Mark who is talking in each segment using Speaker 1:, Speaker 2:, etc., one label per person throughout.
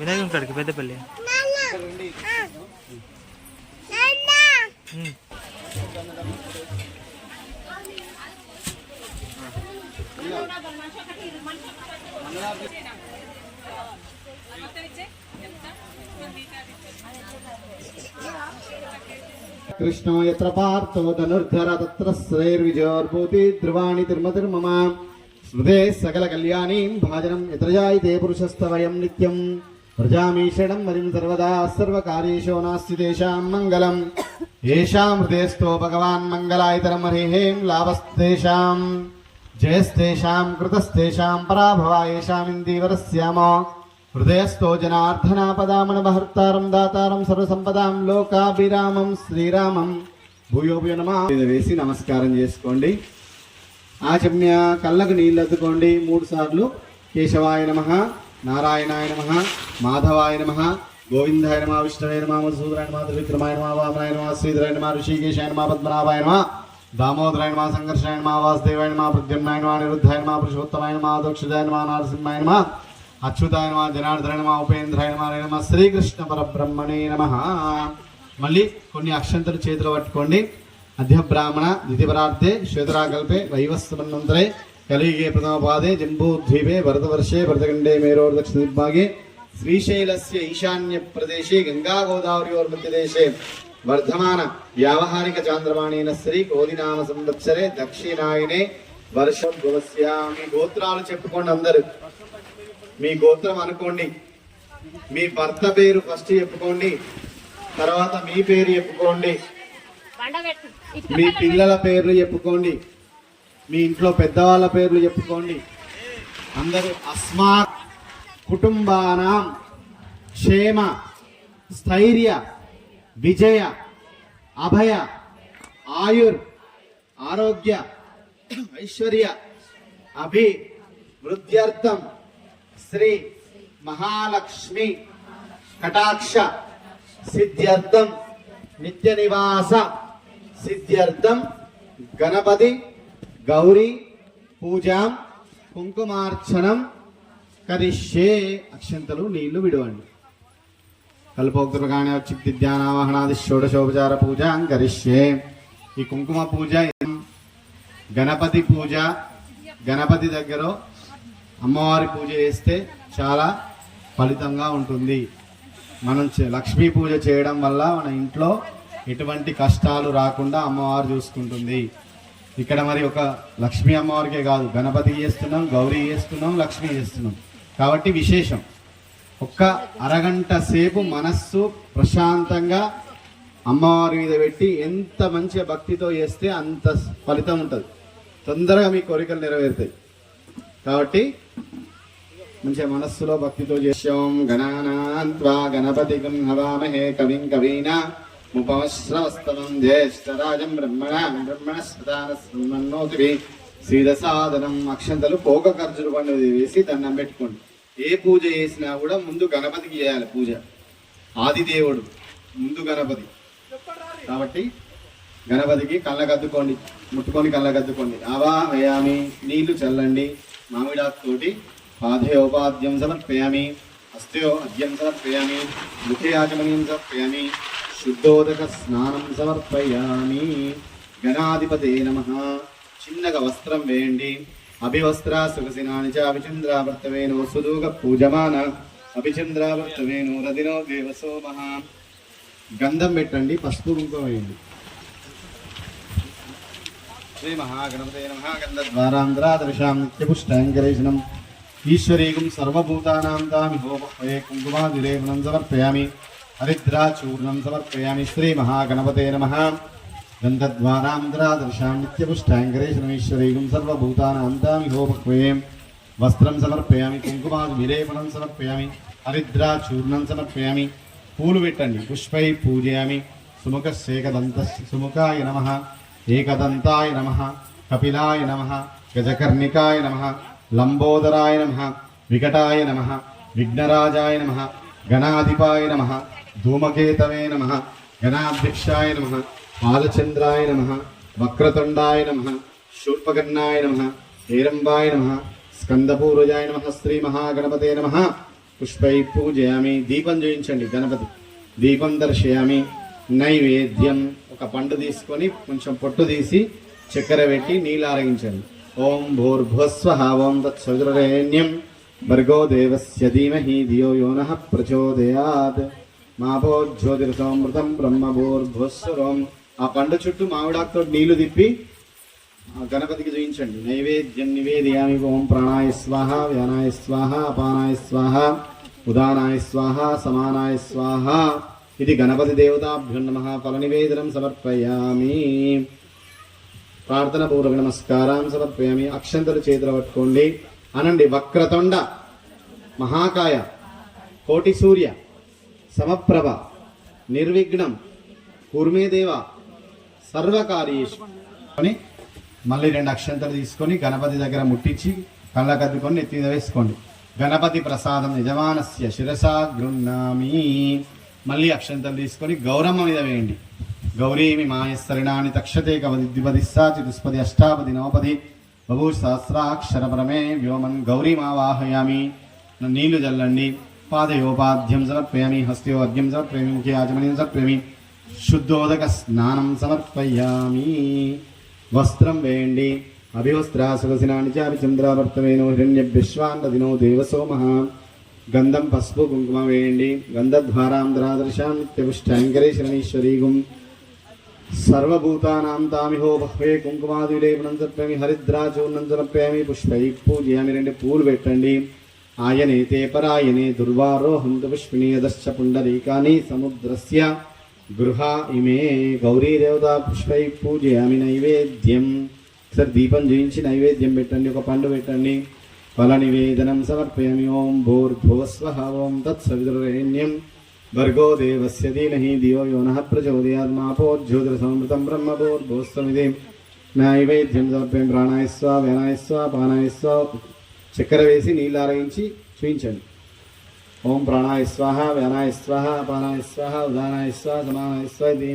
Speaker 1: వినాయకుని కాడికి పెద్దపల్లి.
Speaker 2: కృష్ణో యత్ర పార్థో ధనుర్ధర తత్ర శ్రేర్విజయోర్భూతి ధ్రువాణి తిర్మతిర్మమ స్మృతే సకల కళ్యాణీం భాజనం యత్ర జాయితే పురుషస్తవయం నిత్యం ప్రజామీషణం మరిం సర్వదా సర్వకార్యేషు నాస్తి తేషాం మంగళం. ఏషాం హృదయస్థో భగవాన్ మంగళాయతరం హరిహేం లాభస్తేషాం జయస్తేషాం కృతస్తేషాం పరాభవ ఏషామిందీవరస్యామో హృదయస్థో జనార్దనాపదామనభర్తారం దాతారం సర్వసంపదాం లోకాభిరామం శ్రీరామం. భూయోభ్యో నమ. వేసి నమస్కారం చేసుకోండి. ఆచమ్య కళ్ళకు నీళ్ళు అద్దుకోండి. మూడు సార్లు కేశవాయ నమ. నారాయణాయ నమ మాధవాయ నమ గోవిందాయ నమ విష్ణువే నమ మధుసూదరాయ నమ త్రివిక్రమాయ నమ వామనాయ నమ శ్రీధరాయ నమ ఋషికేశాయ నమ పద్మనాభాయ నమ దామోదరాయ నమ సంఘర్షాయ నమ వాసుదేవాయ నమ ప్రద్యుమ్నాయ నమ నిరుద్ధాయ నమ పురుషోత్తమాయ నమ దక్షిదాయ నమ నారసింహాయ నమ అచ్యుతాయ నమ జనార్దన నమ ఉపేంద్రాయ నమ నమ శ్రీకృష్ణ పరబ్రహ్మణే నమ. మళ్ళీ కొన్ని అక్షంతలు చేతిలో పట్టుకోండి. అధ్యబ్రాహ్మణ నిధిపరార్థే శ్వేతరాకల్పే వైవస్వన్నంతరే కలిగే ప్రథమ పాదే జంబూద్వీపే భరతవర్షే భరతఖండే మేరోర్ దక్షిణ దిగ్భాగే శ్రీశైలస్య ఈశాన్య ప్రదేశే గంగా గోదావరియోర్మధ్యదేశే వర్ధమాన వ్యావహారిక చాంద్రమాణేన శ్రీ కోదినామ సంవత్సరే దక్షిణాయనే వర్షం భవస్యామి గోత్రాలు చెప్పుకోండి అందరు. మీ గోత్రం అనుకోండి. మీ భర్త పేరు ఫస్ట్ చెప్పుకోండి. తర్వాత మీ పేరు చెప్పుకోండి. మీ పిల్లల పేర్లు చెప్పుకోండి. మీ ఇంట్లో పెద్దవాళ్ళ పేర్లు చెప్పుకోండి. అందరూ అస్మా కుటుంబానం క్షేమ స్థైర్య విజయ అభయ ఆయుర్ ఆరోగ్య ఐశ్వర్య అభి వృద్ధ్యర్థం శ్రీ మహాలక్ష్మి కటాక్ష సిద్ధ్యర్థం నిత్య నివాస సిద్ధ్యర్థం గణపతి గౌరీ పూజాం కుంకుమార్చనం కరిష్యే. అక్షంతలు నీళ్ళు విడవండి. కల్పోక్తృగానే చిక్తి ధ్యానావాహనాది షోడశోపచార పూజ కరిష్యే. ఈ కుంకుమ పూజ గణపతి పూజ. గణపతి దగ్గర అమ్మవారి పూజ చేస్తే చాలా ఫలితంగా ఉంటుంది. మనం లక్ష్మీ పూజ చేయడం వల్ల మన ఇంట్లో ఎటువంటి కష్టాలు రాకుండా అమ్మవారు చూసుకుంటుంది. ఇక్కడ మరి ఒక లక్ష్మీ అమ్మవారికే కాదు గణపతి చేస్తున్నాం గౌరీ చేస్తున్నాం లక్ష్మి చేస్తున్నాం. కాబట్టి విశేషం ఒక్క అరగంట సేపు మనస్సు ప్రశాంతంగా అమ్మవారి మీద పెట్టి ఎంత మంచిగా భక్తితో చేస్తే అంత ఫలితం ఉంటుంది. తొందరగా మీ కోరికలు నెరవేరుతాయి. కాబట్టి మంచిగా మనస్సులో భక్తితో చేసాం గణానా గణపతి హవామహే కవిం కవీనా. ఉపమశ్రవస్తవం జ్యేష్ఠరాజం బ్రహ్మణ బ్రహ్మణ స్మృతాన స్మన్నోతివి అక్షంతలు పోక ఖర్చులు పండుగ వేసి దండం పెట్టుకోండి. ఏ పూజ చేసినా కూడా ముందు గణపతికి చేయాలి పూజ. ఆదిదేవుడు ముందు గణపతి. కాబట్టి గణపతికి కళ్ళకద్దుకోండి ముట్టుకొని కళ్ళకద్దుకోండి. ఆవాహయామి నీళ్ళు చల్లండి. మామిడాకుతోటి పాదయోపాద్యం సమర్పయామి హస్తయో అద్యం సమర్పయామి ముఖే ఆచమనీయం సమర్పయామి. శుద్ధోదక స్నానం సమర్పయామి గణాధిపతే నమ చిన్నగా వస్త్రం వేయండి అభివస్త్ర సుఖసినాని చ అభిచంద్రావర్తవేను సుదూగ పూజమాన అభిచంద్రావర్తవేను రదినో దేవసో గంధం పెట్టండి పసుపు కుంకుమ వేయండి। శ్రీ మహాగణపతే నమ। గంధద్వారాంధ్రాదర్శాం నిత్యపుష్టాంగరేషణం ఈశ్వరీకం సర్వభూతానాం తామి హోమహే కుంకుమాదిలేపనం సమర్పయామి। హరిద్రాచూర్ణం సమర్పయామి శ్రీ మహాగణపతే నమ. గంధద్వారాంధ్రాదర్శాం నిత్యపుష్టాంగరేషణం ఈశ్వరీకం సర్వభూతానాం వస్త్రం సమర్పయామి కుంకుమాది విలేపనం సమర్పయామి హరిద్రాచూర్ణం సమర్పయామి. పూలు పెట్టండి పుష్పై పూజయామి. సుముఖశేకదంత సుముఖాయ నమ. ఏకదంతాయ నమ. కపిలాయ నమ. గజకర్ణికాయ నమ. లంబోదరాయ నమ. వికటాయ నమ. విఘ్నరాజాయ నమ. గణాధిపాయ నమ. ధూమకేతవే నమ గణాధ్యక్షాయ నమ పాలచంద్రాయ నమ వక్రతుండాయ నమ శూర్పకర్ణాయ నమ హేరంబాయ నమ స్కందపూర్వజాయ నమ శ్రీ మహాగణపతే నమ. పుష్పై పూజయామి దీపం చేయించండి గణపతి. దీపం దర్శయామి నైవేద్యం ఒక పండు తీసుకొని కొంచెం పొట్టు తీసి చక్కెర పెట్టి నీళ్ళు ఆరగించండి. ఓం భూర్భువస్వ ఓం తత్సవితురేణ్యం భర్గో దేవస్య ధీమహి ధియో యోన ప్రచోదయాత్. మాపో జ్యోతిరసమృతం బ్రహ్మ ఆ పండు చుట్టూ మామిడాకుతో నీళ్ళు తిప్పి గణపతికి చూయించండి. నైవేద్యం నివేదయామి ఓం ప్రాణాయ స్వాహ వ్యానాయ స్వాహ అపానాయ స్వాహ ఉదానాయ స్వాహ సమానాయ స్వాహ ఇది గణపతి దేవతాభ్యో నమ. ఫల నివేదనం సమర్పయామి. ప్రార్థన పూర్వక నమస్కారం సమర్పయామి. అక్షంతలు చేతులు పట్టుకోండి. అనండి వక్రతొండ మహాకాయ కోటి సూర్య సమప్రభ నిర్విఘ్నం కుర్మేదేవ సర్వకార్యేషు అని మళ్ళీ రెండు అక్షంతలు తీసుకొని గణపతి దగ్గర ముట్టించి కళ్ళకద్దుకొని నెత్తి వేసుకోండి. గణపతి ప్రసాదం యజమానస్య శిరసా గృహ్ణామి. మళ్ళీ అక్షంతలు తీసుకొని గౌరమ్మ మీద వేయండి. గౌరీమి మాయస్సరిణాని తక్షతే కవది ద్విపదిస్సా చతుస్పది అష్టాపది నవపది. బహు సహస్రాక్షరపరమే వ్యోమన్ గౌరీమావాహయామి. నీళ్ళు చల్లండి పాదయోపాధ్యం సమర్పయామి హస్తయోర్ఘ్యం సమర్పయామి ముఖే ఆచమనీయం సమర్పయామి శుద్ధోదక స్నానం సమర్పయామి వస్త్రం వేయండి అభివస్త్రాసులసినాని చాపి చంద్రావర్తమేనో హిరణ్య విశ్వాంతదినో దేవసోమ గంధం పసుపు కుంకుమ వేయండి గంధద్వారాంధ్రాదర్శాం నిత్యపుష్టాంకరే శరణీశ్వరీగుం సర్వభూతానాం తామిహో బహ్వే కుంకుమాదిలేపనం చెప్పామి హరిద్రాచూర్ణం సమర్పయామి పుష్పై పూజయామి రెండు పూలు పెట్టండి ఆయనే తే పరాయనే దుర్వారోహంత పుష్పిణీయదశ్చ పుండరీకాని సముద్రస్య గృహ ఇమే గౌరీదేవతా పుష్పై పూజయామి నైవేద్యం. సరే దీపం జయించి నైవేద్యం పెట్టండి ఒక పండు పెట్టండి. ఫల నివేదనం సమర్పయామి. ఓం భూర్భువస్వ ఓం తత్సవితురేణ్యం భర్గో దేవస్య ధీమహి ధియో యో నః ప్రచోదయాత్ బ్రహ్మ భూర్భువస్వమిది నైవేద్యం సమర్పయం ప్రాణాయ స్వ వ్యానాయ స్వ పానాయ స్వ చక్కెర వేసి నీళ్ళు ఆరగించి చూయించండి. ఓం ప్రాణాయ స్వాహ వ్యానాయ స్వాహ అపానాయ స్వాహ ఉదానాయ స్వాహ సమానాయ స్వాహ ఇది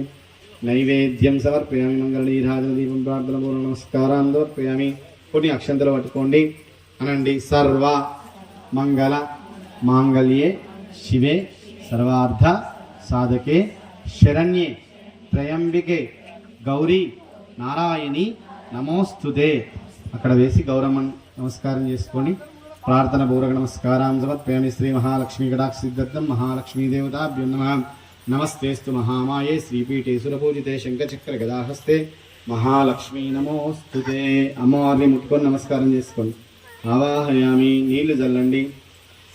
Speaker 2: నైవేద్యం సమర్పయామి. మంగళనీరాజన దీపం ప్రార్థన పూర్వ నమస్కారం సమర్పయామి కొన్ని అక్షంతలు పట్టుకోండి. అనండి. సర్వ మంగళ మాంగళ్యే శివే సర్వార్థ సాధకే శరణ్యే త్రయంబికే గౌరీ నారాయణి నమోస్తుదే అక్కడ వేసి గౌరమ్మను నమస్కారం చేసుకొని ప్రార్థన పూర్వక నమస్కారాంజవత్ ప్రేమి శ్రీ మహాలక్ష్మీ కటాక్షిద్దత్తం మహాలక్ష్మీ దేవతాభ్యం నమ. నమస్తేస్తు మహామాయే శ్రీపీఠే సురపూజితే శంఖచక్ర గదాహస్తే. మహాలక్ష్మీ నమోస్తుతే అమ్మవారిని ముట్టుకొని నమస్కారం చేసుకోండి. ఆవాహయామి నీళ్ళు జల్లండి.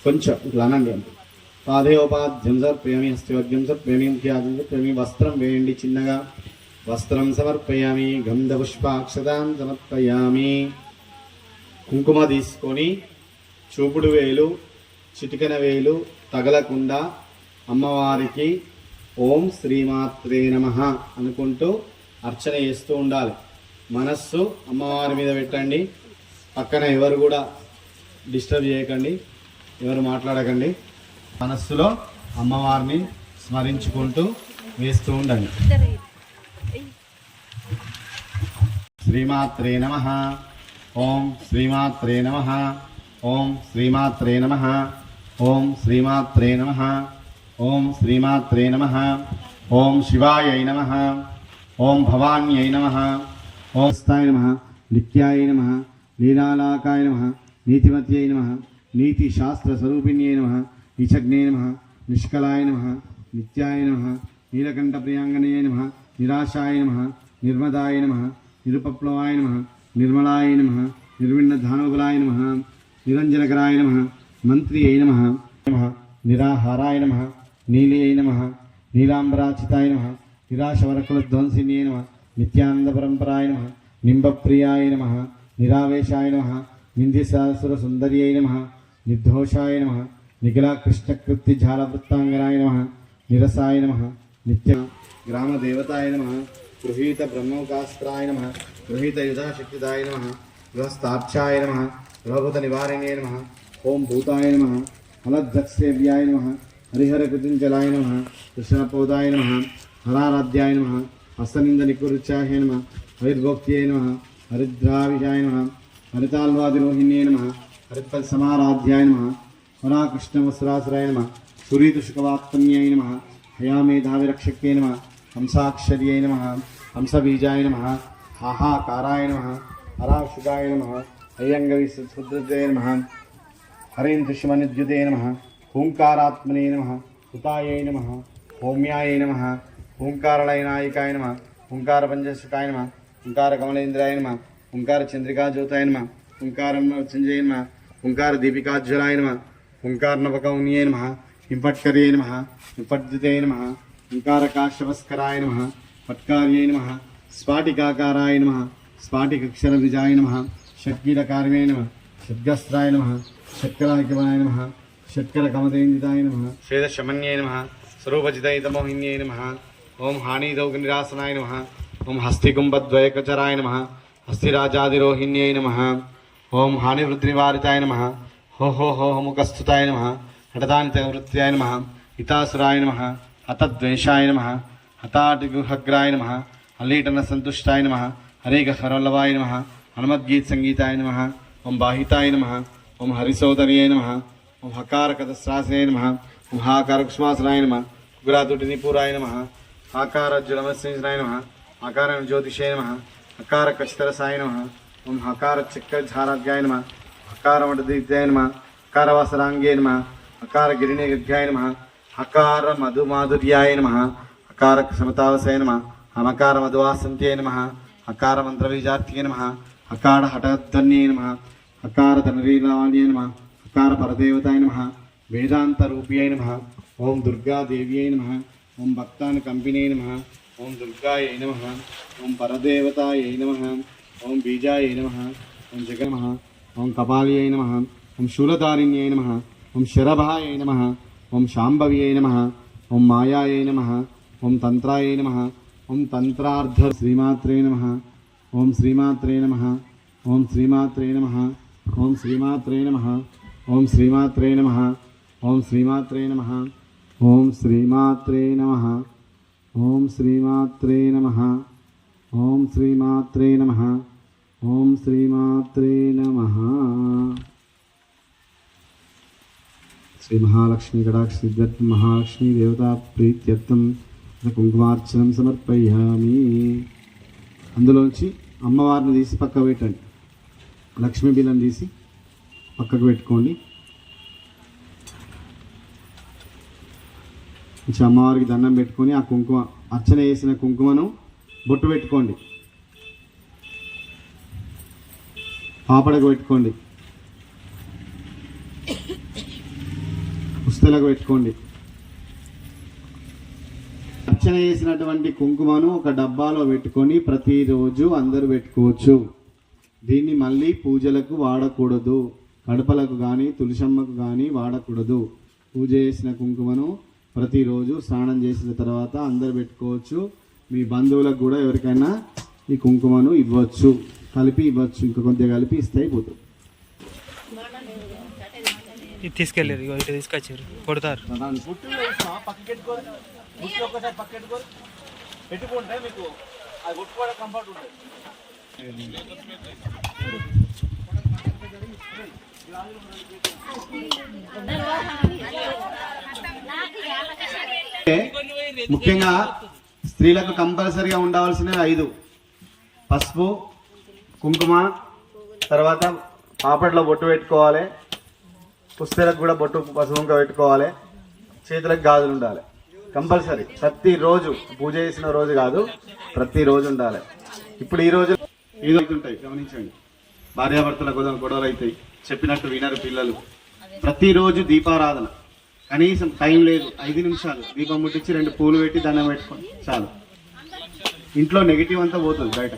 Speaker 2: కొంచెం ఇట్లా అనండి అంతే. పాదయోపాద్యం సమర్పయామి హస్తయోగ్యం సమర్పయామి ముఖ్యాద్యం సమర్పయామి వస్త్రం వేయండి చిన్నగా. వస్త్రం సమర్పయామి గంధపుష్పాక్షతాం సమర్పయామి. కుంకుమ తీసుకొని చూపుడు వేలు చిటికెన వేలు తగలకుండా అమ్మవారికి ఓం శ్రీమాత్రే నమ అనుకుంటూ అర్చన చేస్తూ ఉండాలి. మనస్సు అమ్మవారి మీద పెట్టండి. పక్కన ఎవరు కూడా డిస్టర్బ్ చేయకండి. ఎవరు మాట్లాడకండి. మనస్సులో అమ్మవారిని స్మరించుకుంటూ వేస్తూ ఉండండి. శ్రీమాత్రే నమ. ఓం శ్రీమాత్రే నమ. ఓం శ్రీమాత్రే నమ. ఓం శ్రీమాత్రే నమ. ఓం శ్రీమాత్రే నమ. ఓం శివాయై నమ. ఓం భవాన్యై నమ. ఓం స్థాయ నమ. నిత్యాయ నమ. లీలాలాకాయ నమ. నీతిమత్యై నమ. నీతి శాస్త్ర స్వరూపిణ్యై నమ. నిచగ్నే నమ. నిష్కలాయ నమ. నిత్యాయ నమ. నీలకంఠ ప్రియాంగనయ నమ. నిరాశాయ నమ. నిర్మదాయ నమ. నిరుపప్లవాయ నమ. నిర్మలాయ నమ నిర్విణ్ణ నమ నిరంజనకరాయ నమ మంత్రి అయి నమ నమ నిరాహారాయ నమ నీలి అయి నమ నీలాంబరాచితాయ నమ నిరాశవరకుల ధ్వంసిన్యై నమ నిత్యానందపరంపరాయ నమ నింబప్రియాయ నమ నిరావేశాయ నమ నిందిసాసుర సుందర్యై నమ నిర్దోషాయ నమ నిఖిలా నమ నిరసాయ నమ నిత్య గ్రామదేవతాయ నమ గృహీత బ్రహ్మోకాస్త్రాయ నమ గృహీత యుధాశక్తిదాయ నమ గృహస్థాక్షాయ నమ గృహభూత నివారణే నమ ఓం భూతాయ నమ అలద్ధక్సేవ్యాయ నమ హరిహర కృతించలాయ నమ కృష్ణపోదాయ నమ హరారాధ్యాయ నమ హస్తనింద నికురుచాయ నమ హరిర్భోక్త్యై నమ హరిద్రావిషాయ నమ హరితాల్వాదిరోహిణ్యే నమ హరిత్పల్ సమారాధ్యాయ నమ వరాకృష్ణవస్రాసురాయ నమ సురీతుషుకవాత్మ్యాయ నమ హయామేధావిరక్షక్యై నమ हंसाक्षर्य नम हंसबीजाय नम हाहाकाराए नम हराशुकाय नम अय्यंगविसुदृते नम, हरेन्द्रशिवनिद्युते नम हूंकारात्मने नम, हुताय नम, होम्याय नम हूंकारलयनायिकाय नम हूंकारपञ्चसुखाय नम ओंकार कमलेन्द्राय नम हूंकारचन्द्रिकाज्योताय नम हूंकारसञ्जय नम हूंकारदीपिकाज्वलाय नम हूंकारनवकौन्ये नम हिम्पट्करे नम हिम्पट्युते नम ఓంకారకాశవస్కరాయ నమ పత్కార్యై నమ స్ఫాటికాకారాయ నమ స్ఫాటికక్షరవిజాయ నమ షట్కీటకార్యై నమ షడ్గస్త్రాయ నమ షట్కరాకివాయ నమ షట్కరకమదేందితాయ నమ శ్వేదశమన్యై నమ స్వరూపజితైతమోహిన్యై నమ ఓం హాణీదౌగ్నిరాసనాయ నమ ఓం హస్తికుంభద్వయకచరాయ నమ హస్తిరాజాదిరోహిణ్యై నమ ఓం హానివృద్ధివారితాయ నమ హో హో హో హోముఖస్థుతాయ నమ హఠదానితవృత్యాయ నమ ఇతాసురాయ నమ హతద్వేషాయ నమ హతాటిగుహగ్రాయ నమ అల్లీటన సంతుష్టాయ నమ హరేక హరవల్లభాయ నమ హనుమద్గీత్ సంగీతాయ నమ ఓం బాహితాయ నమ ఓం హరిసోదర్యై నమ ఓం హకారకదస్రాసే నమ ఓం హాకారకుష్మాసనాయ నమ కుగురాతుటినిపూరాయ నమ ఆకారజ్వలమస్నాయ నమ ఆకార జ్యోతిషే నమ హకార కచితరసాయ నమ ఓం హకార చక్రధారాధ్యాయ నమ హకార మఠదీత్యాయ నమ హకారవాసరాంగే నమ హకార గిరిణిగధ్యాయ నమ హకార మధుమాధుర్యాయ నమ అకార క్షమతావసాయ నమ అమకార మధువాసంత్యాయ నమ అకార మంత్రబీజార్థ్యై నమ అకార హఠధ్వన్యై నమ అకార ధనరీలాన్యై నమ అకార పరదేవతాయ నమ వేదాంత రూప్యై నమ ఓం దుర్గాదేవ్యై నమ ఓం భక్తాని కంపినే నమ ఓం దుర్గాయై నమ ఓం పరదేవతాయై నమ ఓం బీజాయై నమ ఓం జగన్మ ఓం కపాల్యై నమ ఓం శూలతారిణ్యై నమ ఓం శరభాయై నమ ఓం శాంభవ్యై నమ ఓం మాయాయై నమ ఓం తంత్రాయ నమ ఓం తంత్రార్థ శ్రీమాత్రే నమ ఓం శ్రీమాత్రే నమ ఓం శ్రీమాత్రే నమ ఓం శ్రీమాత్రే నమ ఓం శ్రీమాత్రే నమ ఓం శ్రీమాత్రే నమ ఓం శ్రీమాత్రే నమ ఓం శ్రీమాత్రే నమ ఓం శ్రీమాత్రే నమ ఓం శ్రీమాత్రే నమ శ్రీ మహాలక్ష్మి కటాక్ష మహాలక్ష్మి దేవతా ప్రీత్యర్థం కుంకుమార్చనం సమర్పయామి అందులోంచి అమ్మవారిని తీసి పక్కకు పెట్టండి. లక్ష్మీ బిల్లని తీసి పక్కకు పెట్టుకోండి. మంచి అమ్మవారికి దండం పెట్టుకొని ఆ కుంకుమ అర్చన చేసిన కుంకుమను బొట్టు పెట్టుకోండి. పాపడకు పెట్టుకోండి. పుస్తలకు పెట్టుకోండి. అర్చన చేసినటువంటి కుంకుమను ఒక డబ్బాలో పెట్టుకొని ప్రతిరోజు అందరూ పెట్టుకోవచ్చు. దీన్ని మళ్ళీ పూజలకు వాడకూడదు. కడపలకు కానీ తులసమ్మకు కానీ వాడకూడదు. పూజ చేసిన కుంకుమను ప్రతిరోజు స్నానం చేసిన తర్వాత అందరు పెట్టుకోవచ్చు. మీ బంధువులకు కూడా ఎవరికైనా ఈ కుంకుమను ఇవ్వచ్చు. కలిపి ఇవ్వచ్చు. ఇంకా కొద్దిగా కలిపి ఇస్తే అయిపోతుంది.
Speaker 1: ఇది తీసుకెళ్ళారు ఇక ఇటు తీసుకొచ్చారు కొడతారు.
Speaker 2: పెట్టుకుంటే మీకు అది కొట్టుకోవడం కంఫర్ట్ ఉంటుంది ముఖ్యంగా స్త్రీలకు కంపల్సరిగా ఉండవలసినవి ఐదు. పసుపు కుంకుమ తర్వాత పాపట్లో బొట్టు పెట్టుకోవాలి. పుస్తలకు కూడా బొట్టు పసుపు పెట్టుకోవాలి. చేతులకు గాజులు ఉండాలి. కంపల్సరీ. ప్రతిరోజు పూజ చేసిన రోజు కాదు ప్రతిరోజు ఉండాలి. ఇప్పుడు ఈ రోజు ఈ అవుతుంటాయి గమనించండి. భార్యాభర్తల కోసం గొడవలు అవుతాయి. చెప్పినట్టు వినరు పిల్లలు. ప్రతిరోజు దీపారాధన. కనీసం టైం లేదు ఐదు నిమిషాలు. దీపం ముట్టించి రెండు పూలు పెట్టి దండం పెట్టుకోండి. చాలు. ఇంట్లో నెగిటివ్ అంతా పోతుంది బయట.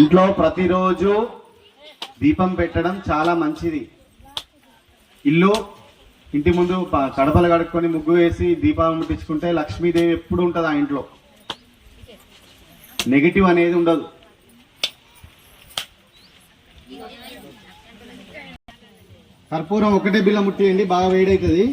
Speaker 2: ఇంట్లో ప్రతిరోజు దీపం పెట్టడం చాలా మంచిది. ఇల్లు ఇంటి ముందు కడపలు కడుక్కొని ముగ్గు వేసి దీపాలు ముట్టించుకుంటే లక్ష్మీదేవి ఎప్పుడు ఉంటుంది ఆ ఇంట్లో. నెగిటివ్ అనేది ఉండదు. కర్పూరం ఒకటే బిల్ల ముట్టియండి బాగా వేడవుతుంది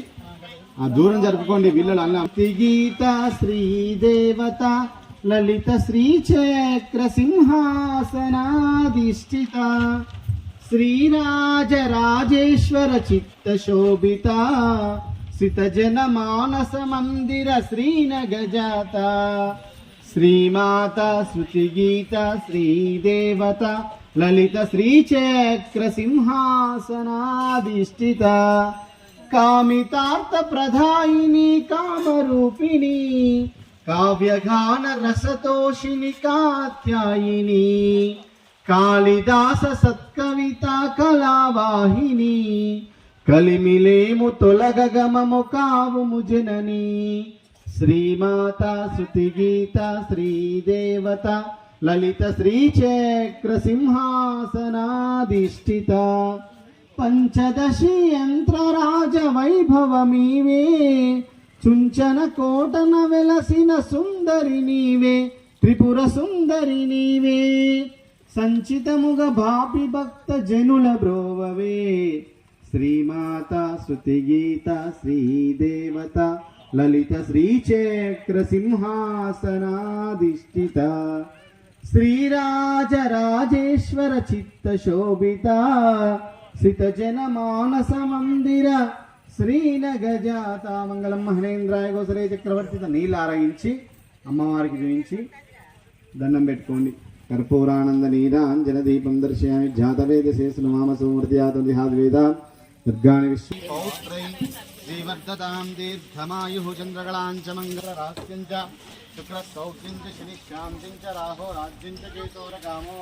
Speaker 2: ఆ దూరం జరుపుకోండి బిల్లలు అన్న గీత శ్రీ దేవత లలిత శ్రీచక్ర సింహాసనాధిష్ఠిత. శ్రీరాజరాజేశ్వర చిత్త శోభిత సితజన మానస మందిర శ్రీనగజాత. శ్రీమాత శృతిగీత శ్రీదేవత లలిత శ్రీచక్ర సింహాసనాధిష్ఠిత. కామితార్థ ప్రధాయిని కామరూపిణి కావ్యగాన రసతోషిని కాత్యాయిని కాళిదాస సత్కవిత కళావాహిని కలిమిలేము తొలగగమము కావుము జనని శ్రీమాత శృతిగీత శ్రీదేవత లలిత శ్రీచక్ర సింహాసనాధిష్ఠిత పంచదశి యంత్రరాజ వైభవమీవే చుంచన కోటన వెలసిన సుందరి నీవే త్రిపుర సుందరి నీవే. సంచితముగ భాపి భక్త జనుల బ్రోవవే శ్రీమాత శృతిగీత శ్రీదేవత లలిత శ్రీచక్ర సింహాసనాధిష్ఠిత శ్రీరాజరాజేశ్వర చిత్త శోభిత సితజన మానస మందిర శ్రీనగజాత మంగళం మహనేంద్రాయ గోసరే చక్రవర్తిత నీళ్ళు ఆరగించి అమ్మవారికి చూపించి దండం పెట్టుకోండి. కర్పూరానంద నీరాంజన దీపం దర్శయామి జాతవేద శేషులు మామ సుమృత్యాతేద దుర్గాణి విశ్వ శ్రీవర్ధతాం దీర్ఘమాయు చంద్రగళాంచ మంగళ మంగళరాస్యం చ శుక్ర సౌఖ్యం చ శనిశ్శాంతిం చ రాహో రాజ్యం చ కేశోరకామో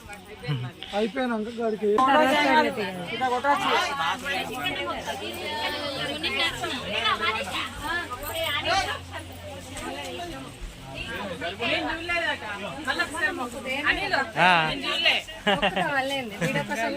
Speaker 3: అయిపోయినాక గాడికి
Speaker 1: ఆ,
Speaker 4: వాళ్ళేంది వీడియో కోసం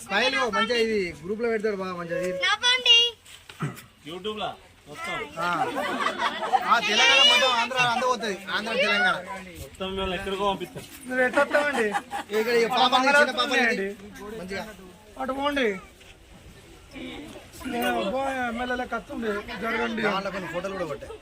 Speaker 3: స్మైల్ మంచిగా ఇది గ్రూప్లో పెడతాడు బాగా.
Speaker 5: నవ్వండి.
Speaker 3: ఆ. ఆ, తెలంగాణ మొత్తం ఆంధ్ర అంద పోతుంది. ఆంధ్ర తెలంగాణ. ఎట్లా వస్తామండి ఇక్కడ అండి. మంచిగా. అటు పోండి. ఎమ్మెల్యేల కత్తుండే జరగండి. వాళ్ళ కొన్ని ఫోటోలు కూడా కొట్టాయి